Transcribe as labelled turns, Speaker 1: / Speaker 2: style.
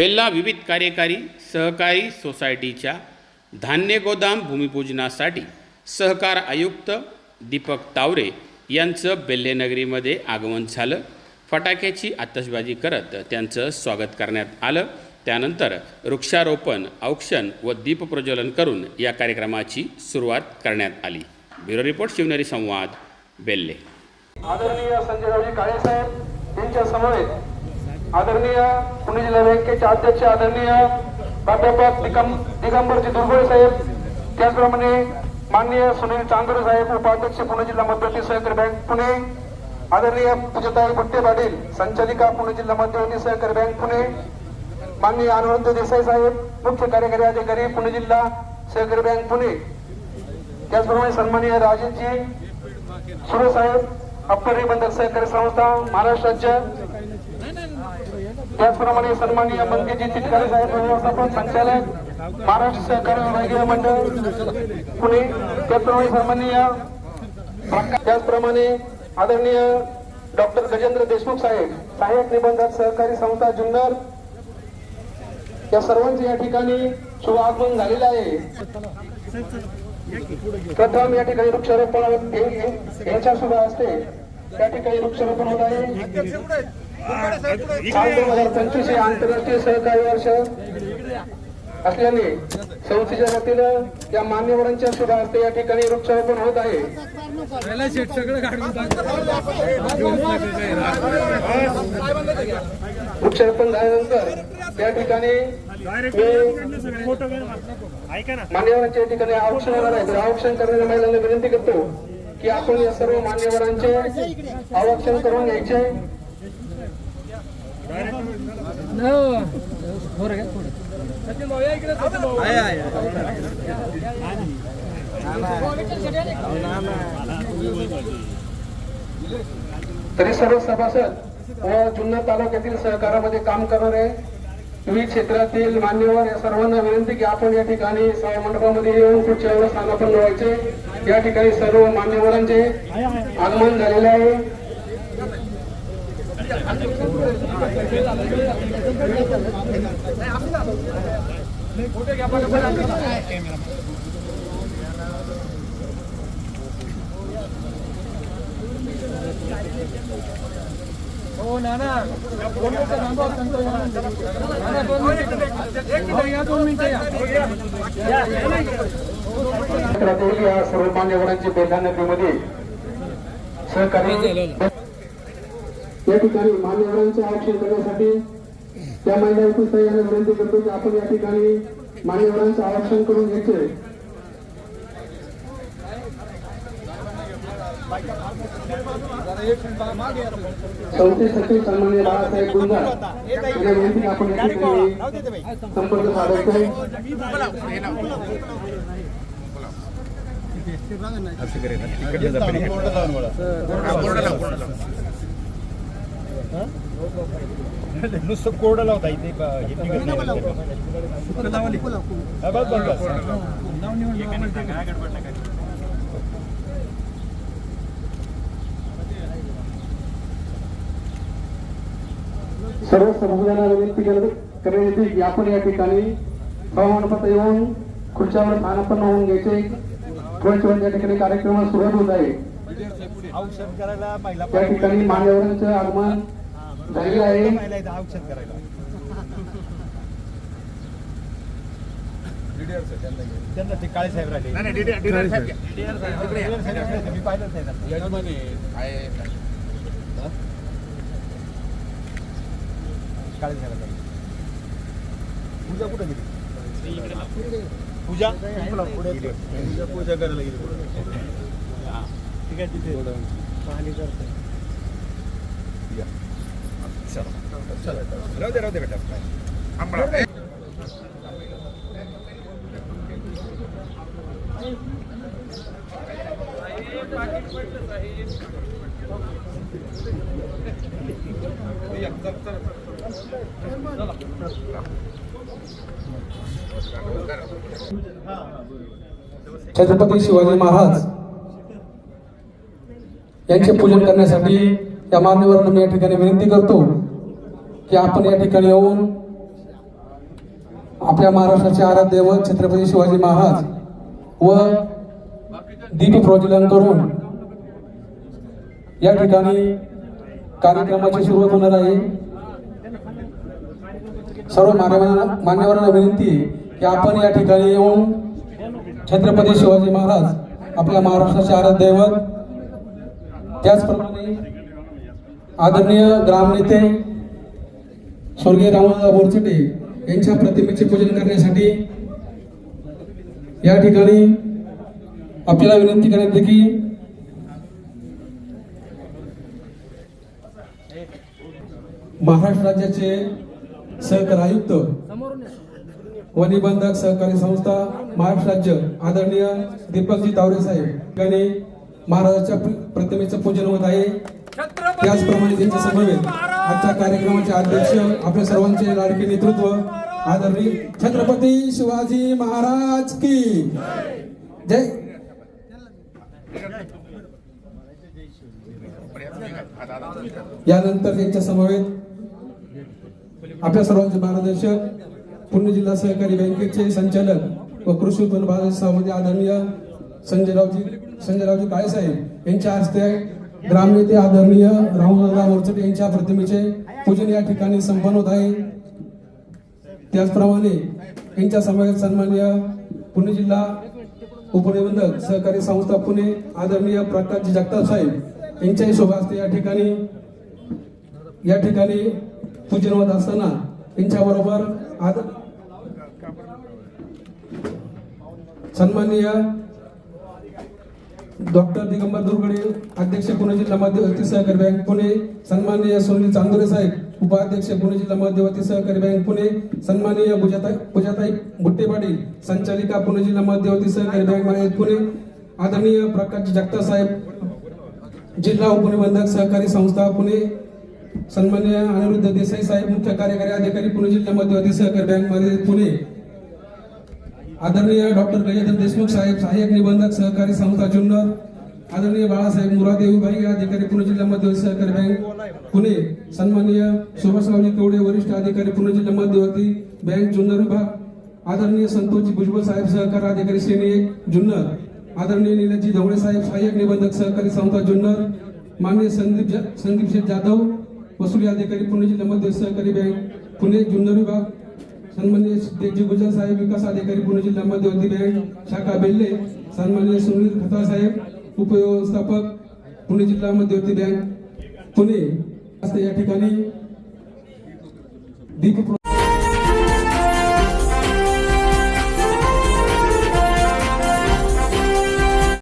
Speaker 1: बेल्ला विविध कार्यकारी सहकारी सोसायटीच्या धान्य गोदाम भूमिपूजनासाठी सहकार आयुक्त दीपक तावरे यांचं बेल्लेनगरीमध्ये आगमन झालं. फटाक्याची आतषबाजी करत त्यांचं स्वागत करण्यात आलं. त्यानंतर वृक्षारोपण औक्षण व दीपप्रज्वलन करून या कार्यक्रमाची सुरुवात करण्यात आली. ब्युरो रिपोर्ट शिवनेरी संवाद बेल्ले.
Speaker 2: आदरणीय संजय काळेसाहेब यांच्या समवेत आदरणीय पुणे जिल्हा बँकेचे अध्यक्ष आदरणीय प्राध्यापक दिगं दिगंबरजी दुर्गोळे साहेब त्याचप्रमाणे माननीय सुनील चांदोरे साहेब उपाध्यक्ष पुणे जिल्हा मध्यवर्ती सहकारी बँक पुणे आदरणीय पूजताई बुट्टे पाटील संचालिका पुणे जिल्हा मध्यवर्ती सहकारी बँक पुणे माननीय आनंद देसाई साहेब मुख्य कार्यकारी अधिकारी पुणे जिल्हा सहकारी बँक पुणे. त्याचप्रमाणे सन्माननीय राजेशजी सुरे साहेब अप्पर बंदर सहकारी संस्था महाराष्ट्र राज्य त्याचप्रमाणे सन्माननीय मंगेजी चिटकारे साहेब व्यवस्थापन संचालक महाराष्ट्र सहकारी विभागीय मंडळ पुणे त्याचप्रमाणे सन्माननीय त्याचप्रमाणे आदरणीय डॉक्टर गजेंद्र देशमुख साहेब सहाय्यक निबंधक सहकारी संस्था जुन्नर या सर्वांचे या ठिकाणी शुभ आगमन झालेलं आहे. प्रथम या ठिकाणी वृक्षारोपण यांच्या शुभ असते त्या ठिकाणी वृक्षारोपण होत आहे. साल दोन हजार पंचवीस हे आंतरराष्ट्रीय सहकारी वर्ष असल्याने संस्थेच्या वतीनं या मान्यवरांच्या सुद्धा हस्ते या ठिकाणी वृक्षारोपण होत आहे. वृक्षारोपण झाल्यानंतर त्या ठिकाणी मान्यवरांच्या ठिकाणी आरक्षण होणार आहे. तर आरक्षण करणाऱ्या महिलांना विनंती करतो की आपण या सर्व मान्यवरांचे आरक्षण करून घ्यायचे. तरी सर्व सभासद व जुन्नर तालुक्यातील सहकारामध्ये काम करणारे विविध क्षेत्रातील मान्यवर या सर्वांना विनंती की आपण या ठिकाणी सभा मंडपामध्ये येऊन पुढच्या वेळेस स्थानापन्न व्हायचे. या ठिकाणी सर्व मान्यवरांचे आगमन झालेले आहे
Speaker 3: हो नाना दोन मिनिटं थांबा, सांगतो या. नाना, दोन मिनिटं. हो, या दोन मिनिटं या. या, या नाही.
Speaker 2: क्षेत्रातील या सर्व मान्यवरांची बेल्ला नगरीमध्ये सहकारी हो, हो, हो. या ठिकाणी मान्यवरांचे आरक्षण करण्यासाठी त्या महिला उपस्थित विनंती करतो की आपण या ठिकाणी मान्यवरांचं आरक्षण करून घ्यायचे संस्थेसाठी सन्मान्य बाळासाहेब यांना विनंती आपण या ठिकाणी संपर्क साधायचा
Speaker 3: नुसतं कोरडं लावता इथे.
Speaker 2: सर्व सभासदांना विनंती करत- करण्यात येते की आपण या ठिकाणी हवामानपत्र येऊन खुर्च्यावर स्थानापन्न होऊन घ्यायचे. थोड्याच वेळ या ठिकाणी कार्यक्रम सुरुवात होत आहे.
Speaker 3: औषध करायला पहिला
Speaker 2: त्या ठिकाणी मान्यवरांचं आगमन झालेलं आहे.
Speaker 3: पहिला इथं औषध करायला त्यांना ते काळे साहेब. राहिले साहेब मी नाही त्यांना. काळे साहेब. पूजा कुठे गेली? पूजा? पुढे पूजा करायला गेली. ठीक आहे तिथे. पाहणी करते राहू दे राहू दे बेटा
Speaker 2: छत्रपती शिवाजी महाराज यांचे पूजन करण्यासाठी या मान्यवरांना मी या ठिकाणी विनंती करतो. की आपण या ठिकाणी येऊन आपल्या महाराष्ट्राचे आराध्य व छत्रपती शिवाजी महाराज व दीप प्रज्वलन करून या ठिकाणी कार्यक्रमाची सुरुवात होणार आहे. सर्व मान्यवरांना मान्यवरांना विनंती की आपण या ठिकाणी येऊन छत्रपती शिवाजी महाराज आपल्या महाराष्ट्राचे आराध्य दैवत त्याचप्रमाणे आदरणीय ग्रामनेते स्वर्गीय रामदास बोरचटे यांच्या प्रतिमेचे पूजन करण्यासाठी या ठिकाणी आपल्याला विनंती करण्यात की महाराष्ट्र राज्याचे सहकार आयुक्त व निबंधक सहकारी संस्था महाराष्ट्र राज्य आदरणीय दीपकजी तावरे साहेब. ठिकाणी महाराजाच्या प्रतिमेचं पूजन होत आहे. त्याचप्रमाणे त्यांच्या समवेत आजच्या कार्यक्रमाचे अध्यक्ष आपल्या सर्वांचे लाडके नेतृत्व आदरणीय छत्रपती शिवाजी महाराज की जय. यानंतर त्यांच्या समवेत आपल्या सर्वांचे मार्गदर्शक पुणे जिल्हा सहकारी बँकेचे संचालक व कृषी उत्पन्न बाजार समिती आदरणीय संजयरावजी संजयरावजी काळेसाहेब यांच्या हस्ते ग्रामनेते आदरणीय रामदादा मोर्चट यांच्या प्रतिमेचे पूजन या ठिकाणी संपन्न होत आहे. त्याचप्रमाणे यांच्या समाजात सन्माननीय पुणे जिल्हा उपनिबंधक सहकारी संस्था पुणे आदरणीय प्रकाशजी जगताप साहेब यांच्याही शोभा असते या ठिकाणी या ठिकाणी पूजन होत असताना यांच्याबरोबर आद सन्माननीय डॉक्टर दिगंबर दुर्गडे अध्यक्ष पुणे जिल्हा मध्यवर्ती सहकारी बँक पुणे सन्माननीय सुनील चांदोरे साहेब उपाध्यक्ष पुणे जिल्हा मध्यवर्ती सहकारी बँक पुणे सन्माननीय पूजाताई पूजाताई बुट्टे पाटील संचालिका पुणे जिल्हा मध्यवर्ती सहकारी बँक पुणे आदरणीय प्रकाश जगताप साहेब जिल्हा उपनिबंधक सहकारी संस्था पुणे सन्माननीय अनिरुद्ध देसाई साहेब मुख्य कार्यकारी अधिकारी पुणे जिल्हा मध्यवर्ती सहकारी बँकमध्ये पुणे आदरणीय डॉक्टर गजेंद्र देशमुख साहेब सहाय्यक निबंधक सहकारी संस्था जुन्नर आदरणीय बाळासाहेब मुरादे या अधिकारी पुणे जिल्हा मध्यवर्ती सहकारी बँक पुणे सन्माननीय सुभाषरावजी कवडे वरिष्ठ अधिकारी पुणे जिल्हा मध्यवर्ती बँक जुन्नर विभाग आदरणीय संतोषजी भुजबळ साहेब सहकार अधिकारी श्रेणी एक जुन्नर आदरणीय निलजी धवळे साहेब सहाय्यक निबंधक सहकारी संस्था जुन्नर माननीय संदीप संदीप शेठ जाधव वसुली अधिकारी पुणे जिल्हा मध्यवर्ती सहकारी बँक पुणे जुन्नर विभाग सन्माननीय सिद्धेजी गुजर साहेब विकास अधिकारी पुणे जिल्हा मध्यवर्ती बँक शाखा बेल्ले सन्माननीय सुनील खता साहेब उपव्यवस्थापक पुणे जिल्हा मध्यवर्ती बँक पुणे असते या ठिकाणी दीप